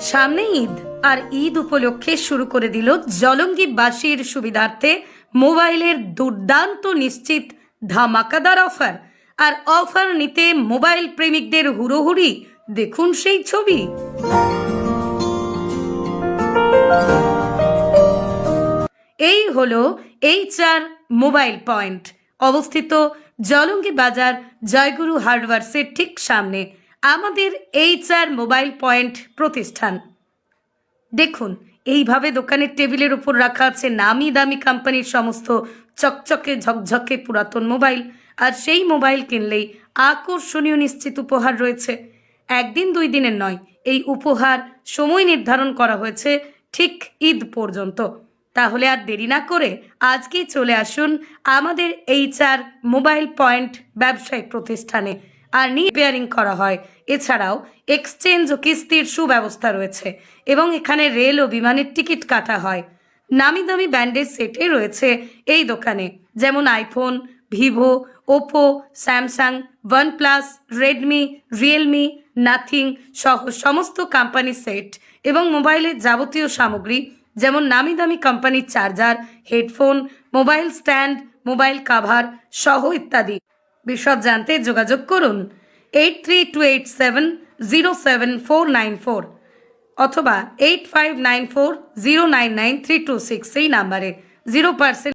সামনে ঈদ, আর ঈদ উপলক্ষে শুরু করে দিল জলঙ্গিবাসীর সুবিধার্থে মোবাইলের দুর্দান্ত নিশ্চিত ধামাকাদার অফার। আর অফার নিতে মোবাইল প্রেমিকদের হুড়োহুড়ি, দেখুন সেই ছবি। এই হলো এইচ আর মোবাইল পয়েন্ট। অবস্থিত জলঙ্গি বাজার জয়গুরু হার্ডওয়ার্সের ঠিক সামনে। আমাদের এইচ আর মোবাইল পয়েন্ট প্রতিষ্ঠান। দেখুন, এইভাবে দোকানের টেবিলের উপর রাখা আছে নামি দামি কোম্পানির সমস্ত চকচকে, ঝকঝকে পুরাতন মোবাইল। আর সেই মোবাইল কিনলেই আকর্ষণীয় নিশ্চিত উপহার রয়েছে। একদিন, দুই দিনের নয়, এই উপহার সময় নির্ধারণ করা হয়েছে ঠিক ঈদ পর্যন্ত। তাহলে আর দেরি না করে আজকেই চলে আসুন আমাদের এইচআর মোবাইল পয়েন্ট ব্যবসায়িক প্রতিষ্ঠানে। আর রিপেয়ারিং করা হয়। এছাড়াও এক্সচেঞ্জ ও কিস্তির সুব্যবস্থা রয়েছে এবং এখানে রেল ও বিমানের টিকিট কাটা হয়। নামি দামি ব্যান্ডের সেটে রয়েছে এই দোকানে, যেমন iPhone Vivo Oppo Samsung OnePlus Redmi Realme Nothing সহ সমস্ত কোম্পানির সেট এবং মোবাইলের যাবতীয় সামগ্রী, যেমন নামি দামি কোম্পানির charger headphone mobile stand mobile cover সহ ইত্যাদি। বিশদ জানতে যোগাযোগ করুন eight three two eight seven zero seven four nine four অথবা eight five nine four zero nine nine three two six এই নাম্বারে জিরো পার্সেন্ট